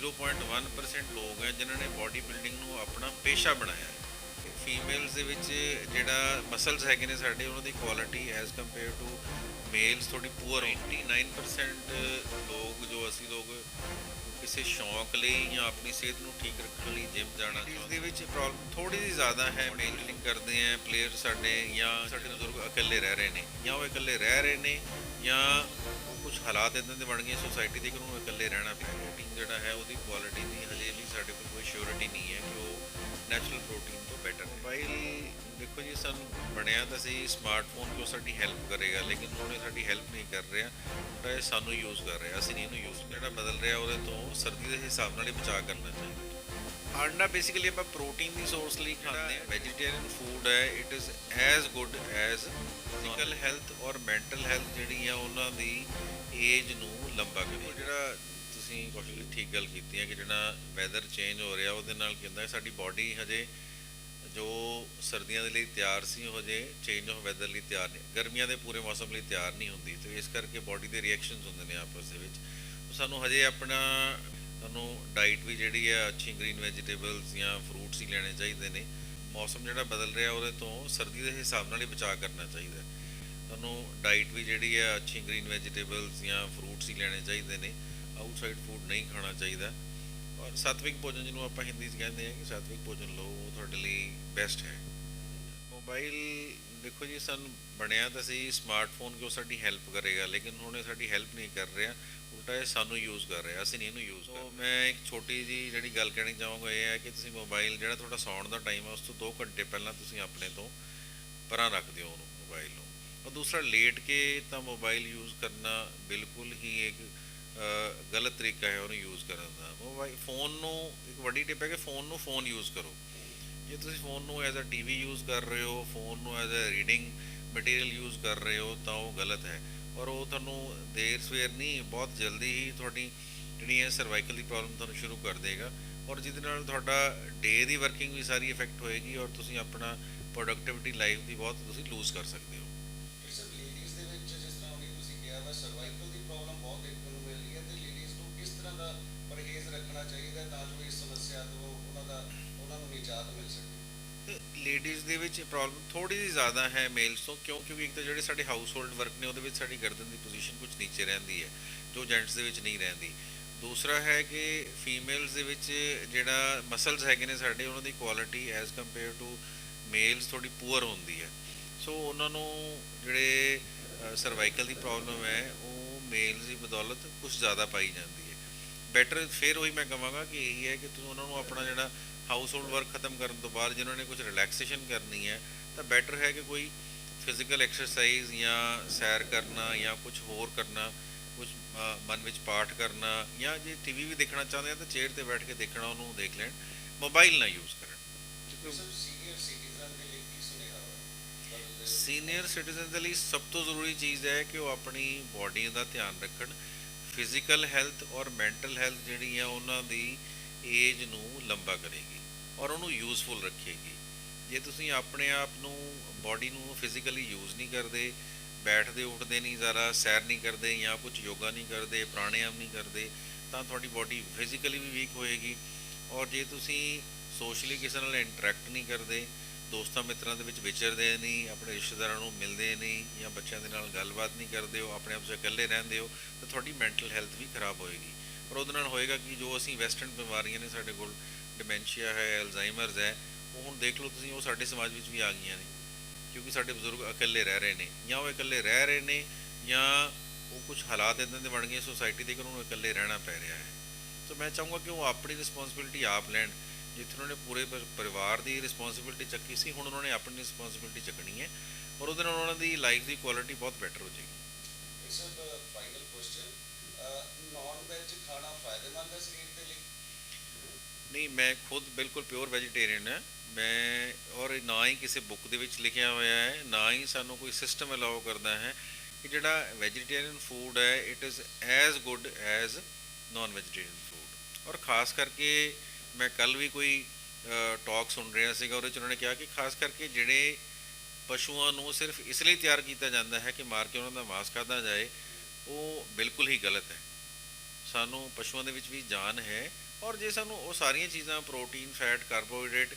0.1% ਲੋਕ ਹੈ ਜਿਨ੍ਹਾਂ ਨੇ ਬਾਡੀ ਬਿਲਡਿੰਗ ਨੂੰ ਆਪਣਾ ਪੇਸ਼ਾ ਬਣਾਇਆ ਹੈ। ਫੀਮੇਲਸ ਦੇ ਵਿੱਚ ਜਿਹੜਾ ਮਸਲਸ ਹੈਗੇ ਨੇ ਸਾਡੇ ਉਹਨਾਂ ਦੀ quality as compare to males ਥੋੜੀ ਪੂਅਰ 99% ਲੋਕ ਜੋ ਅਸੀਂ ਲੋਕ ਕਿਸੇ ਸ਼ੌਂਕ ਲਈ ਜਾਂ ਆਪਣੀ ਸਿਹਤ ਨੂੰ ਠੀਕ ਰੱਖਣ ਲਈ ਜਿਮ ਜਾਣਾ ਚਾਹੁੰਦੇ ਇਸ ਦੇ ਵਿੱਚ ਪ੍ਰੋਬਲਮ ਥੋੜੀ ਜਿਹੀ ਜ਼ਿਆਦਾ ਹੈ ਮੇਨਲੀ ਕਰਦੇ ਆ ਪਲੇਅਰ ਸਾਡੇ ਜਾਂ ਸਾਡੇ ਬਜ਼ੁਰਗ ਇਕੱਲੇ ਰਹਿ ਰਹੇ ਨੇ ਜਾਂ ਉਹ ਇਕੱਲੇ ਰਹਿ ਰਹੇ ਨੇ ਜਾਂ ਕੁਝ ਹਾਲਾਤ ਇਦਾਂ ਦੇ ਬਣ ਗਏ ਸੋਸਾਇਟੀ ਦੇ ਕਿ ਉਹਨੂੰ ਇਕੱਲੇ ਰਹਿਣਾ ਪਿਆ ਪ੍ਰੋਟੀਨ ਜਿਹੜਾ ਹੈ ਉਹਦੀ ਕੁਆਲਿਟੀ ਦੀ ਹਜੇ ਵੀ ਸਾਡੇ ਕੋਲ ਕੋਈ ਸ਼ੋਰਿਟੀ ਨਹੀਂ ਹੈ ਕਿ ਉਹ ਨੈਚੁਰਲ ਪ੍ਰੋਟੀਨ ਤੋਂ ਬੈਟਰ ਹੈ। ਮੋਬਾਈਲ ਦੇਖੋ ਜੀ, ਸਾਨੂੰ ਬਣਿਆ ਤਾਂ ਸੀ ਸਮਾਰਟਫੋਨ ਕਿ ਸਾਡੀ ਹੈਲਪ ਕਰੇਗਾ, ਲੇਕਿਨ ਉਹਨੇ ਸਾਡੀ ਹੈਲਪ ਨਹੀਂ ਕਰ ਰਿਹਾ। ਤਾਂ ਇਹ ਸਾਨੂੰ ਯੂਜ਼ ਕਰ ਰਿਹਾ, ਅਸੀਂ ਨਹੀਂ ਇਹਨੂੰ ਯੂਜ਼ ਜਿਹੜਾ ਬਦਲ ਰਿਹਾ, ਉਹਦੇ ਤੋਂ ਸਰਦੀ ਦੇ ਹਿਸਾਬ ਨਾਲ ਹੀ ਬਚਾਅ ਕਰਨਾ ਚਾਹੀਦਾ। ਅੰਡਾ ਬੇਸਿਕਲੀ ਆਪਾਂ ਪ੍ਰੋਟੀਨ ਦੀ ਸੋਰਸ ਲਈ ਖਾਂਦੇ ਹਾਂ। ਵੈਜੀਟੇਰੀਅਨ ਫੂਡ ਹੈ it is as good as physical health ਔਰ ਮੈਂਟਲ ਹੈਲਥ ਜਿਹੜੀ ਆ ਉਹਨਾਂ ਦੀ ਏਜ ਨੂੰ ਲੰਬਾ ਕਰੇ। ਜਿਹੜਾ ਤੁਸੀਂ ਕੋਸ਼ਿਸ਼ ਠੀਕ ਗੱਲ ਕੀਤੀ ਹੈ ਕਿ ਜਿਹੜਾ ਵੈਦਰ ਚੇਂਜ ਹੋ ਰਿਹਾ, ਉਹਦੇ ਨਾਲ ਕੀ ਹੁੰਦਾ ਸਾਡੀ ਬਾਡੀ ਹਜੇ ਜੋ ਸਰਦੀਆਂ ਦੇ ਲਈ ਤਿਆਰ ਸੀ, ਉਹ ਹਜੇ ਚੇਂਜ ਆਫ ਵੈਦਰ ਲਈ ਤਿਆਰ ਨਹੀਂ, ਗਰਮੀਆਂ ਦੇ ਪੂਰੇ ਮੌਸਮ ਲਈ ਤਿਆਰ ਨਹੀਂ ਹੁੰਦੀ। ਤੇ ਇਸ ਕਰਕੇ ਬਾਡੀ ਦੇ ਰਿਐਕਸ਼ਨਸ ਹੁੰਦੇ ਨੇ ਆਪਸ ਦੇ ਵਿੱਚ। ਸਾਨੂੰ ਹਜੇ ਆਪਣਾ ਤੁਹਾਨੂੰ ਡਾਈਟ ਵੀ ਜਿਹੜੀ ਆ ਅੱਛੀ ਗ੍ਰੀਨ ਵੈਜੀਟੇਬਲਸ ਜਾਂ ਫਰੂਟਸ ਹੀ ਲੈਣੇ ਚਾਹੀਦੇ ਨੇ। ਮੌਸਮ ਜਿਹੜਾ ਬਦਲ ਰਿਹਾ ਉਹਦੇ ਤੋਂ ਸਰਦੀ ਦੇ ਹਿਸਾਬ ਨਾਲ ਹੀ ਬਚਾਅ ਕਰਨਾ ਚਾਹੀਦਾ। ਤੁਹਾਨੂੰ ਡਾਈਟ ਵੀ ਜਿਹੜੀ ਆ ਅੱਛੀ ਗ੍ਰੀਨ ਵੈਜੀਟੇਬਲਸ ਜਾਂ ਫਰੂਟਸ ਹੀ ਲੈਣੇ ਚਾਹੀਦੇ ਨੇ। ਆਊਟਸਾਈਡ ਫੂਡ ਨਹੀਂ ਖਾਣਾ ਚਾਹੀਦਾ। ਔਰ ਸਾਤਵਿਕ ਭੋਜਨ ਜਿਹਨੂੰ ਆਪਾਂ ਹਿੰਦੀ 'ਚ ਕਹਿੰਦੇ ਆ ਕਿ ਸਾਤਵਿਕ ਭੋਜਨ ਲਓ, ਉਹ ਤੁਹਾਡੇ ਲਈ ਬੈਸਟ ਹੈ। ਮੋਬਾਈਲ ਦੇਖੋ ਜੀ ਸਾਨੂੰ ਬਣਿਆ ਤਾਂ ਸੀ ਸਮਾਰਟਫੋਨ ਕਿ ਉਹ ਸਾਡੀ ਹੈਲਪ ਕਰੇਗਾ ਲੇਕਿਨ ਉਹਨੇ ਸਾਡੀ ਹੈਲਪ ਨਹੀਂ ਕਰ ਰਿਹਾ ਉਲਟਾ ਇਹ ਸਾਨੂੰ ਯੂਜ਼ ਕਰ ਰਿਹਾ ਅਸੀਂ ਨਹੀਂ ਇਹਨੂੰ ਯੂਜ਼ ਕਰ ਮੈਂ ਇੱਕ ਛੋਟੀ ਜੀ ਜਿਹੜੀ ਗੱਲ ਕਹਿਣੀ ਚਾਹਾਂਗਾ ਇਹ ਹੈ ਕਿ ਤੁਸੀਂ ਮੋਬਾਈਲ ਜਿਹੜਾ ਤੁਹਾਡਾ ਸੌਣ ਦਾ ਟਾਈਮ ਹੈ ਉਸ ਤੋਂ 2 ਘੰਟੇ ਪਹਿਲਾਂ ਤੁਸੀਂ ਆਪਣੇ ਤੋਂ ਪਰਾਂ ਰੱਖ ਦਿਓ ਉਹਨੂੰ ਮੋਬਾਈਲ ਨੂੰ। ਔਰ ਦੂਸਰਾ ਲੇਟ ਕੇ ਤਾਂ ਮੋਬਾਈਲ ਯੂਜ਼ ਕਰਨਾ ਬਿਲਕੁਲ ਹੀ ਇੱਕ ਗਲਤ ਤਰੀਕਾ ਹੈ ਉਹਨੂੰ ਯੂਜ਼ ਕਰਨ ਦਾ। ਮੋਬਾਈਲ ਫੋਨ ਨੂੰ ਇੱਕ ਵੱਡੀ ਟਿਪ ਹੈ ਕਿ ਫੋਨ ਨੂੰ ਫੋਨ ਯੂਜ਼ ਕਰੋ। ਜੇ ਤੁਸੀਂ ਫੋਨ ਨੂੰ ਐਜ਼ ਅ ਟੀਵੀ ਯੂਜ਼ ਕਰ ਰਹੇ ਹੋ ਫੋਨ ਨੂੰ ਐਜ਼ ਅ ਰੀਡਿੰਗ ਮਟੀਰੀਅਲ ਯੂਜ਼ ਕਰ ਰਹੇ ਹੋ, ਤਾਂ ਉਹ ਗਲਤ ਹੈ। ਔਰ ਉਹ ਤੁਹਾਨੂੰ ਦੇਰ ਸਵੇਰ ਨਹੀਂ, ਬਹੁਤ ਜਲਦੀ ਹੀ ਤੁਹਾਡੀ ਜਿਹੜੀ ਹੈ ਸਰਵਾਈਕਲ ਦੀ ਪ੍ਰੋਬਲਮ ਤੁਹਾਨੂੰ ਸ਼ੁਰੂ ਕਰ ਦੇਗਾ। ਔਰ ਜਿਹਦੇ ਨਾਲ ਤੁਹਾਡਾ ਡੇ ਦੀ ਵਰਕਿੰਗ ਵੀ ਸਾਰੀ ਇਫੈਕਟ ਹੋਏਗੀ ਔਰ ਤੁਸੀਂ ਆਪਣਾ ਪ੍ਰੋਡਕਟਿਵਿਟੀ ਲਾਈਫ ਦੀ ਬਹੁਤ ਤੁਸੀਂ ਲੂਜ਼ ਕਰ ਸਕਦੇ ਹੋ। ਲੇਡੀਜ਼ ਦੇ ਵਿੱਚ ਜਿਸ ਤਰ੍ਹਾਂ ਹੁਣੀ ਤੁਸੀਂ ਕਿਹਾ ਵਾ ਸਰਵਾਈਕਲ ਦੀ ਪ੍ਰੋਬਲਮ ਬਹੁਤ ਦੇਖਣ ਨੂੰ ਮਿਲ ਹੈ ਤੇ ਲੇਡੀਜ਼ ਨੂੰ ਕਿਸ ਤਰ੍ਹਾਂ ਦਾ ਪਰਹੇਜ਼ ਰੱਖਣਾ ਚਾਹੀਦਾ ਤਾਂ ਜੋ ਇਸ ਸਮੱਸਿਆ ਤੋਂ ਉਹਨਾਂ ਦਾ ਉਹਨਾਂ ਨੂੰ ਨਿਜਾਤ ਮਿਲ ਸਕੇ। ਲੇਡੀਜ਼ ਦੇ ਵਿੱਚ ਪ੍ਰੋਬਲਮ ਥੋੜੀ ਜਿਹੀ ਜ਼ਿਆਦਾ ਹੈ ਮੇਲਸ ਤੋਂ, ਕਿਉਂ? ਕਿਉਂਕਿ ਇੱਕ ਤਾਂ ਜਿਹੜੇ ਸਾਡੇ ਹਾਊਸ ਹੋਲਡ ਵਰਕ ਨੇ, ਉਹਦੇ ਵਿੱਚ ਸਾਡੀ ਗਰਦਨ ਦੀ ਪੋਜੀਸ਼ਨ ਕੁਝ ਨੀਚੇ ਰਹਿੰਦੀ ਹੈ, ਜੋ ਜੈਂਟਸ ਦੇ ਵਿੱਚ ਨਹੀਂ ਰਹਿੰਦੀ। ਦੂਸਰਾ ਹੈ ਕਿ ਫੀਮੇਲਸ ਦੇ ਵਿੱਚ ਜਿਹੜਾ ਮਸਲਸ ਹੈਗੇ ਨੇ ਸਾਡੇ, ਉਹਨਾਂ ਦੀ quality as compare to males ਥੋੜੀ ਪੂਅਰ ਹੁੰਦੀ ਹੈ। ਸੋ ਉਹਨਾਂ ਨੂੰ ਜਿਹੜੇ ਸਰਵਾਈਕਲ ਦੀ ਪ੍ਰੋਬਲਮ ਹੈ, ਉਹ ਮੇਲਸ ਦੀ ਬਦੌਲਤ ਕੁਝ ਜ਼ਿਆਦਾ ਪਾਈ ਜਾਂਦੀ ਹੈ। ਬੈਟਰ ਫਿਰ ਉਹੀ ਮੈਂ ਕਹਾਂਗਾ ਕਿ ਇਹੀ ਹੈ ਕਿ ਤੁਸੀਂ ਉਹਨਾਂ ਨੂੰ ਆਪਣਾ ਜਿਹੜਾ ਹਾਊਸ ਹੋਲਡ ਵਰਕ ਖਤਮ ਕਰਨ ਤੋਂ ਬਾਅਦ ਜਿਨ੍ਹਾਂ ਨੇ ਕੁਝ ਰਿਲੈਕਸੇਸ਼ਨ ਕਰਨੀ ਹੈ ਤਾਂ ਬੈਟਰ ਹੈ ਕਿ ਕੋਈ ਫਿਜ਼ੀਕਲ ਐਕਸਰਸਾਈਜ਼ ਜਾਂ ਸੈਰ ਕਰਨਾ ਜਾਂ ਕੁਝ ਹੋਰ ਕਰਨਾ ਕੁਝ ਮਨ ਵਿੱਚ ਪਾਠ ਕਰਨਾ ਜਾਂ ਜੇ ਟੀਵੀ ਵੀ ਦੇਖਣਾ ਚਾਹੁੰਦੇ ਆ ਤਾਂ ਚੇਅਰ ਤੇ ਬੈਠ ਕੇ ਦੇਖਣਾ ਉਹਨੂੰ ਦੇਖ ਲੈਣ ਮੋਬਾਈਲ ਨਾ ਯੂਜ਼ ਕਰਨ। ਸੀਨੀਅਰ ਸਿਟੀਜ਼ਨ ਦੇ ਲਈ ਸਭ ਤੋਂ ਜ਼ਰੂਰੀ ਚੀਜ਼ ਹੈ ਕਿ ਉਹ ਆਪਣੀ ਬਾਡੀ ਦਾ ਧਿਆਨ ਰੱਖਣ ਫਿਜ਼ੀਕਲ ਹੈਲਥ ਔਰ ਮੈਂਟਲ ਹੈਲਥ ਜਿਹੜੀ ਆ ਉਹਨਾਂ ਦੀ ਏਜ ਨੂੰ ਲੰਬਾ ਕਰੇਗੀ। ਔਰ ਉਹਨੂੰ ਯੂਜ਼ਫੁਲ ਰੱਖੇਗੀ। ਜੇ ਤੁਸੀਂ ਆਪਣੇ ਆਪ ਨੂੰ ਬਾਡੀ ਨੂੰ ਫਿਜ਼ੀਕਲੀ ਯੂਜ਼ ਨਹੀਂ ਕਰਦੇ, ਬੈਠਦੇ, ਉੱਠਦੇ ਨਹੀਂ ਜ਼ਰਾ ਸੈਰ ਨਹੀਂ ਕਰਦੇ ਜਾਂ ਕੁਝ ਯੋਗਾ ਨਹੀਂ ਕਰਦੇ, ਪ੍ਰਾਣਾਯਾਮ ਨਹੀਂ ਕਰਦੇ, ਤਾਂ ਤੁਹਾਡੀ ਬਾਡੀ ਫਿਜ਼ੀਕਲੀ ਵੀ ਵੀਕ ਹੋਏਗੀ। ਔਰ ਜੇ ਤੁਸੀਂ ਸੋਸ਼ਲੀ ਕਿਸੇ ਨਾਲ ਇੰਟਰੈਕਟ ਨਹੀਂ ਕਰਦੇ, ਦੋਸਤਾਂ ਮਿੱਤਰਾਂ ਦੇ ਵਿੱਚ ਵਿਚਰਦੇ ਨਹੀਂ, ਆਪਣੇ ਰਿਸ਼ਤੇਦਾਰਾਂ ਨੂੰ ਮਿਲਦੇ ਨਹੀਂ ਜਾਂ ਬੱਚਿਆਂ ਦੇ ਨਾਲ ਗੱਲਬਾਤ ਨਹੀਂ ਕਰਦੇ ਹੋ ਆਪਣੇ ਆਪ 'ਚ ਇਕੱਲੇ ਰਹਿੰਦੇ ਹੋ, ਤਾਂ ਤੁਹਾਡੀ ਮੈਂਟਲ ਹੈਲਥ ਵੀ ਖਰਾਬ ਹੋਏਗੀ। ਔਰ ਉਹਦੇ ਨਾਲ ਹੋਏਗਾ ਕਿ ਜੋ ਅਸੀਂ ਵੈਸਟਰਨ ਬਿਮਾਰੀਆਂ ਨੇ ਸਾਡੇ ਕੋਲ ਡਿਮੈਂਸ਼ੀਆ ਹੈ ਅਲਜ਼ਾਈਮਰਸ ਹੈ, ਉਹ ਹੁਣ ਦੇਖ ਲਓ ਤੁਸੀਂ, ਉਹ ਸਾਡੇ ਸਮਾਜ ਵਿੱਚ ਵੀ ਆ ਗਈਆਂ ਨੇ। ਕਿਉਂਕਿ ਸਾਡੇ ਬਜ਼ੁਰਗ ਇਕੱਲੇ ਰਹਿ ਰਹੇ ਨੇ। ਜਾਂ ਉਹ ਇਕੱਲੇ ਰਹਿ ਰਹੇ ਨੇ, ਜਾਂ ਉਹ ਕੁਝ ਹਾਲਾਤ ਇਦਾਂ ਦੇ ਬਣ ਗਏ ਸੋਸਾਇਟੀ ਦੇ ਕਿ ਉਹਨਾਂ ਨੂੰ ਇਕੱਲੇ ਰਹਿਣਾ ਪੈ ਰਿਹਾ ਹੈ। ਸੋ ਮੈਂ ਚਾਹੂੰਗਾ ਕਿ ਉਹ ਆਪਣੀ ਰਿਸਪੌਂਸਿਬਿਲਟੀ ਆਪ ਲੈਣ। ਜਿੱਥੇ ਉਹਨਾਂ ਨੇ ਪੂਰੇ ਪਰਿਵਾਰ ਦੀ ਰਿਸਪੌਂਸਿਬਿਲਟੀ ਚੱਕੀ ਸੀ, ਹੁਣ ਉਹਨਾਂ ਨੇ ਆਪਣੀ ਰਿਸਪੌਂਸਿਬਿਲਟੀ ਚੱਕਣੀ ਹੈ ਔਰ ਉਹਦੇ ਨਾਲ ਉਹਨਾਂ ਦੀ ਲਾਈਫ ਦੀ ਕੁਆਲਿਟੀ ਬਹੁਤ ਬੈਟਰ ਹੋ ਜਾਏਗੀ। Sir final question non veg ਖਾਣਾ ਫਾਇਦੇਮੰਦ ਹੈ, ਸਰੀਰ ਦੇ ਲਈ? ਨਹੀਂ, ਮੈਂ ਖੁਦ ਬਿਲਕੁਲ ਪਿਓਰ ਵੈਜੀਟੇਰੀਅਨ ਹਾਂ। ਮੈਂ ਔਰ ਨਾ ਹੀ ਕਿਸੇ ਬੁੱਕ ਦੇ ਵਿੱਚ ਲਿਖਿਆ ਹੋਇਆ ਹੈ, ਨਾ ਹੀ ਸਾਨੂੰ ਕੋਈ ਸਿਸਟਮ ਅਲਾਉ ਕਰਦਾ ਹੈ ਕਿ ਜਿਹੜਾ ਵੈਜੀਟੇਰੀਅਨ ਫੂਡ ਹੈ it is as good as non vegetarian food ਔਰ ਖਾਸ ਕਰਕੇ ਮੈਂ ਕੱਲ ਵੀ ਕੋਈ ਟਾਕ ਸੁਣ ਰਿਹਾ ਸੀਗਾ, ਉਹਦੇ ਚ ਉਹਨਾਂ ਨੇ ਕਿਹਾ ਕਿ ਖਾਸ ਕਰਕੇ ਜਿਹੜੇ ਪਸ਼ੂਆਂ ਨੂੰ ਸਿਰਫ ਇਸ ਲਈ ਤਿਆਰ ਕੀਤਾ ਜਾਂਦਾ ਹੈ ਕਿ ਮਾਰ ਕੇ ਉਹਨਾਂ ਦਾ ਮਾਸ ਖਾਧਾ ਜਾਏ, ਉਹ ਬਿਲਕੁਲ ਹੀ ਗਲਤ ਹੈ। ਸਾਨੂੰ ਪਸ਼ੂਆਂ ਦੇ ਵਿੱਚ ਵੀ ਜਾਨ ਹੈ ਔਰ ਜੇ ਸਾਨੂੰ ਉਹ ਸਾਰੀਆਂ ਚੀਜ਼ਾਂ, ਪ੍ਰੋਟੀਨ, ਫੈਟ, ਕਾਰਬੋਹਾਈਡਰੇਟ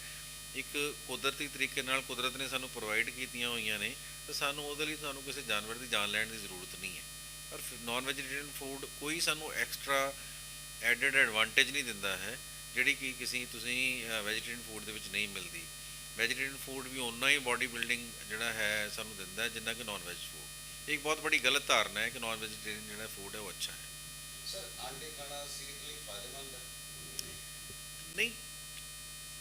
ਇੱਕ ਕੁਦਰਤੀ ਤਰੀਕੇ ਨਾਲ ਕੁਦਰਤ ਨੇ ਸਾਨੂੰ ਪ੍ਰੋਵਾਈਡ ਕੀਤੀਆਂ ਹੋਈਆਂ ਨੇ, ਤਾਂ ਸਾਨੂੰ ਉਹਦੇ ਲਈ ਸਾਨੂੰ ਕਿਸੇ ਜਾਨਵਰ ਦੀ ਜਾਨ ਲੈਣ ਦੀ ਜ਼ਰੂਰਤ ਨਹੀਂ ਹੈ। ਪਰ ਨਾਨ ਵੈਜੀਟੇਰੀਅਨ ਫੂਡ ਕੋਈ ਸਾਨੂੰ ਐਕਸਟਰਾ ਐਡਡ ਐਡਵਾਂਟੇਜ ਨਹੀਂ ਦਿੰਦਾ ਹੈ, ਜਿਹੜੀ ਕਿ ਕਿਸੇ, ਤੁਸੀਂ ਵੈਜੀਟੇਰੀਅਨ ਫੂਡ ਦੇ ਵਿੱਚ ਨਹੀਂ ਮਿਲਦੀ। ਵੈਜੀਟੇਰੀਅਨ ਫੂਡ ਵੀ ਉਨਾ ਹੀ ਬਾਡੀ ਬਿਲਡਿੰਗ ਜਿਹੜਾ ਹੈ ਸਾਨੂੰ ਦਿੰਦਾ ਜਿੰਨਾ ਕਿ ਨਾਨ ਵੈਜ ਫੂਡ ਇੱਕ ਬਹੁਤ ਬੜੀ ਗਲਤ ਧਾਰਨਾ ਹੈ ਕਿ ਨਾਨ ਵੈਜੀਟੇਰੀਅਨ ਜਿਹੜਾ ਫੂਡ ਹੈ ਉਹ ਅੱਛਾ ਹੈ। ਸਰ ਆਂਡੇ ਖਾਣਾ ਸਿਹਤ ਲਈ ਫਾਇਦੇਮੰਦ ਹੈ? ਨਹੀਂ,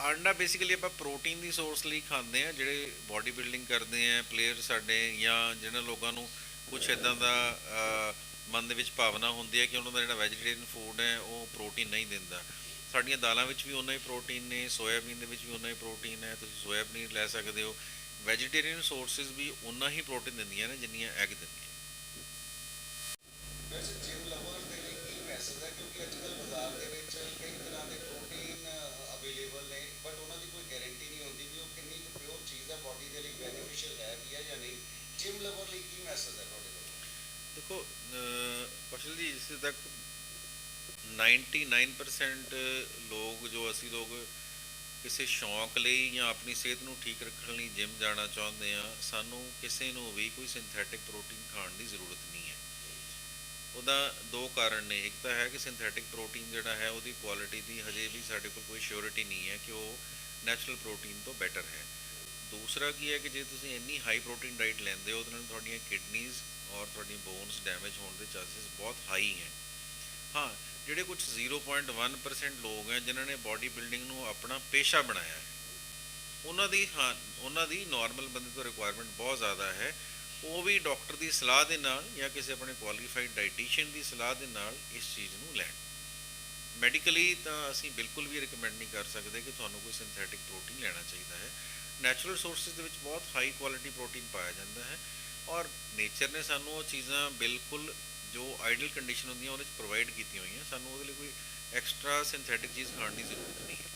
ਆਂਡਾ ਬੇਸਿਕਲੀ ਆਪਾਂ ਪ੍ਰੋਟੀਨ ਦੀ ਸੋਰਸ ਲਈ ਖਾਂਦੇ ਆ, ਜਿਹੜੇ ਬਾਡੀ ਬਿਲਡਿੰਗ ਕਰਦੇ ਆ ਪਲੇਅਰ ਸਾਡੇ ਜਾਂ ਜਿਹਨਾਂ ਲੋਕਾਂ ਨੂੰ ਕੁਝ ਇਦਾਂ ਦਾ ਮਨ ਦੇ ਵਿੱਚ ਭਾਵਨਾ ਹੁੰਦੀ ਹੈ ਕਿ ਉਹਨਾਂ ਦਾ ਜਿਹੜਾ ਵੈਜੀਟੇਰੀਅਨ ਫੂਡ ਹੈ, ਉਹ ਪ੍ਰੋਟੀਨ ਨਹੀਂ ਦਿੰਦਾ। ਸਾਡੀਆਂ ਦਾਲਾਂ ਵਿੱਚ ਵੀ ਉਨਾ ਹੀ ਪ੍ਰੋਟੀਨ ਨੇ ਸੋਇਆਬੀਨ ਦੇ ਵਿੱਚ ਵੀ ਉਨਾ ਹੀ ਪ੍ਰੋਟੀਨ ਹੈ, ਤੁਸੀਂ ਸੋਇਆ ਪਨੀਰ ਲੈ ਸਕਦੇ ਹੋ। ਵੈਜੀਟੇਰੀਅਨ ਸੋਰਸਸ ਵੀ ਉਨਾ ਹੀ ਪ੍ਰੋਟੀਨ ਦਿੰਦੀਆਂ ਨੇ, ਜਿੰਨੀਆਂ ਐਗ ਦਿੰਦੀਆਂ ਵੈਸੇ ਜਿਮ ਲਵਰਸ ਦੇ ਲਈ ਕੀ ਮੈਸੇਜ ਹੈ ਕਿਉਂਕਿ ਅੱਜ ਕੱਲ੍ਹ ਬਾਜ਼ਾਰ ਦੇ ਵਿੱਚ ਕਈ ਤਰ੍ਹਾਂ ਦੇ ਪ੍ਰੋਟੀਨ ਅਵੇਲੇਬਲ ਨੇ ਬਟ ਉਹਨਾਂ ਦੀ ਕੋਈ ਗਾਰੰਟੀ ਨਹੀਂ ਹੁੰਦੀ ਵੀ ਉਹ ਕਿੰਨੀ ਕੁ ਪਿਓਰ ਚੀਜ਼ ਹੈ ਬਾਡੀ ਦੇ ਲਈ ਬੈਨੀਫੀਸ਼ੀਅਲ ਹੈ ਵੀ ਹੈ ਜਾਂ ਨਹੀਂ ਜਿਮ ਲਵਰ ਲਈ ਕੀ ਮੈਸੇਜ ਹੈ ਤੁਹਾਡੇ ਕੋਲ ਦੇਖੋ ਕੌਸ਼ਲ ਜੀ ਜਿਸ ਤੱਕ 99% ਲੋਕ ਜੋ ਅਸੀਂ ਲੋਕ ਕਿਸੇ ਸ਼ੌਂਕ ਲਈ ਜਾਂ ਆਪਣੀ ਸਿਹਤ ਨੂੰ ਠੀਕ ਰੱਖਣ ਲਈ ਜਿਮ ਜਾਣਾ ਚਾਹੁੰਦੇ ਆ ਸਾਨੂੰ ਕਿਸੇ ਨੂੰ ਵੀ ਕੋਈ ਸਿੰਥੈਟਿਕ ਪ੍ਰੋਟੀਨ ਖਾਣ ਦੀ ਜ਼ਰੂਰਤ ਨਹੀਂ ਹੈ ਉਹਦਾ ਦੋ ਕਾਰਨ ਨੇ ਇੱਕ ਤਾਂ ਹੈ ਕਿ ਸਿੰਥੈਟਿਕ ਪ੍ਰੋਟੀਨ ਜਿਹੜਾ ਹੈ ਉਹਦੀ ਕੁਆਲਿਟੀ ਦੀ ਹਜੇ ਵੀ ਸਾਡੇ ਕੋਲ ਕੋਈ ਸ਼ੋਰਿਟੀ ਨਹੀਂ ਹੈ ਕਿ ਉਹ ਨੈਚੁਰਲ ਪ੍ਰੋਟੀਨ ਤੋਂ ਬੈਟਰ ਹੈ ਦੂਸਰਾ ਕੀ ਹੈ ਕਿ ਜੇ ਤੁਸੀਂ ਇੰਨੀ ਹਾਈ ਪ੍ਰੋਟੀਨ ਡਾਈਟ ਲੈਂਦੇ ਹੋ, ਉਹਦੇ ਨਾਲ ਤੁਹਾਡੀਆਂ ਕਿਡਨੀਜ਼ ਔਰ ਤੁਹਾਡੀਆਂ ਬੋਨਸ ਡੈਮੇਜ ਹੋਣ ਦੇ ਚਾਂਸਸ ਬਹੁਤ ਹਾਈ ਹੈ। ਹਾਂ, ਜਿਹੜੇ ਕੁਝ 0.1% ਲੋਕ ਹੈ, ਜਿਨ੍ਹਾਂ ਨੇ ਬਾਡੀ ਬਿਲਡਿੰਗ ਨੂੰ ਆਪਣਾ ਪੇਸ਼ਾ ਬਣਾਇਆ ਹੈ, ਉਹਨਾਂ ਦੀ, ਹਾਂ, ਉਹਨਾਂ ਦੀ ਨਾਰਮਲ ਬੰਦੇ ਤੋਂ ਰਿਕੁਆਇਰਮੈਂਟ ਬਹੁਤ ਜ਼ਿਆਦਾ ਹੈ। ਉਹ ਵੀ ਡਾਕਟਰ ਦੀ ਸਲਾਹ ਦੇ ਨਾਲ ਜਾਂ ਕਿਸੇ ਆਪਣੇ ਕੁਆਲੀਫਾਈਡ ਡਾਈਟੀਸ਼ੀਅਨ ਦੀ ਸਲਾਹ ਦੇ ਨਾਲ ਇਸ ਚੀਜ਼ ਨੂੰ ਲੈਣ। ਮੈਡੀਕਲੀ ਤਾਂ ਅਸੀਂ ਬਿਲਕੁਲ ਵੀ ਰეკਮੈਂਡ ਨਹੀਂ ਕਰ ਸਕਦੇ ਕਿ ਤੁਹਾਨੂੰ ਕੋਈ ਸਿੰਥੈਟਿਕ ਪ੍ਰੋਟੀਨ ਲੈਣਾ ਚਾਹੀਦਾ ਹੈ। ਨੈਚੁਰਲ ਸੋਰਸਸ ਦੇ ਵਿੱਚ ਬਹੁਤ ਹਾਈ ਕੁਆਲਿਟੀ ਪ੍ਰੋਟੀਨ ਪਾਇਆ ਜਾਂਦਾ ਹੈ ਔਰ ਨੇਚਰ ਨੇ ਸਾਨੂੰ ਉਹ ਚੀਜ਼ਾਂ ਬਿਲਕੁਲ ਜੋ ਆਈਡਲ ਕੰਡੀਸ਼ਨ ਹੁੰਦੀਆਂ ਉਹਦੇ ਵਿੱਚ ਪ੍ਰੋਵਾਈਡ ਕੀਤੀਆਂ ਹੋਈਆਂ। ਸਾਨੂੰ ਉਹਦੇ ਲਈ ਕੋਈ ਐਕਸਟਰਾ ਸਿੰਥੈਟਿਕ ਚੀਜ਼ ਖਾਣ ਦੀ ਜ਼ਰੂਰਤ ਨਹੀਂ ਹੈ।